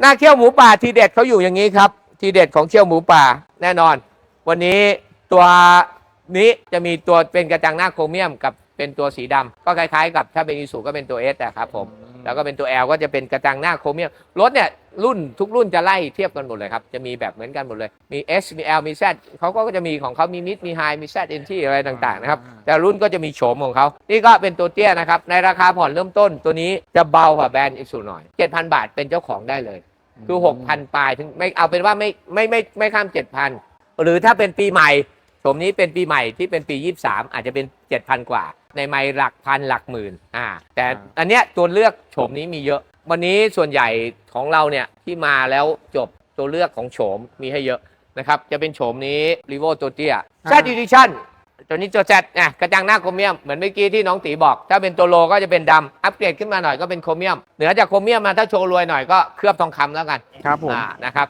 หน้าเขี้ยวหมูป่าทีเด็ดเขาอยู่อย่างนี้ครับ ทีเด็ดของเขี้ยวหมูป่าแน่นอน วันนี้ตัวนี้จะมีตัวเป็นกระจังหน้าโครเมียมกับเป็นตัวสีดำก็คล้ายๆ กับถ้าเป็นอีสูก็เป็นตัวเอสนะครับผม แล้วก็เป็นตัว L ก็จะเป็นกระจังหน้าโครเมียมรถเนี่ยรุ่นทุกรุ่นจะไล่เทียบกันหมดเลยครับ จะมีแบบเหมือนกันหมดเลย มี S มี L มี Z เขาก็จะมีของเขามีมิดมีไฮมี Z N T อะไรต่างๆนะครับ แต่รุ่นก็จะมีโฉมของเขา นี่ก็เป็นตัวเตี้ยนะครับ ในราคาผ่อนเริ่มต้นตัวนี้จะเบากว่าแบรนด์อีกสูหน่อย 7,000 บาทเป็นเจ้าของได้เลย คือ 6,000 ปลายถึงไม่เอาเป็นว่าไม่ไม่ไม่ไม่ข้าม 7,000 หรือถ้าเป็นปีใหม่ โฉมนี้เป็นปีใหม่ที่เป็นปี 23 อาจจะเป็น 7,000 กว่า ในไม่หลักพันหลักหมื่นอ่าแต่อันเนี้ยตัวเลือกโฉมนี้มีเยอะ วันนี้ส่วนใหญ่ของเราเนี่ยที่มาแล้วจบตัวเลือกของโฉมมีให้เยอะนะครับจะเป็นโฉมนี้รีโวตัวเตี้ย Z Edition ตัวนี้ตัว Z นะกระจังหน้าโครเมียมเหมือนเมื่อกี้ที่น้องตีบอก ถ้าเป็นตัวโลก็จะเป็นดำอัปเกรดขึ้นมาหน่อยก็เป็นโครเมียมเหนือจากโครเมียมมาถ้าโชว์รวยหน่อยก็เคลือบทองคำแล้วกันครับผมอ่านะครับ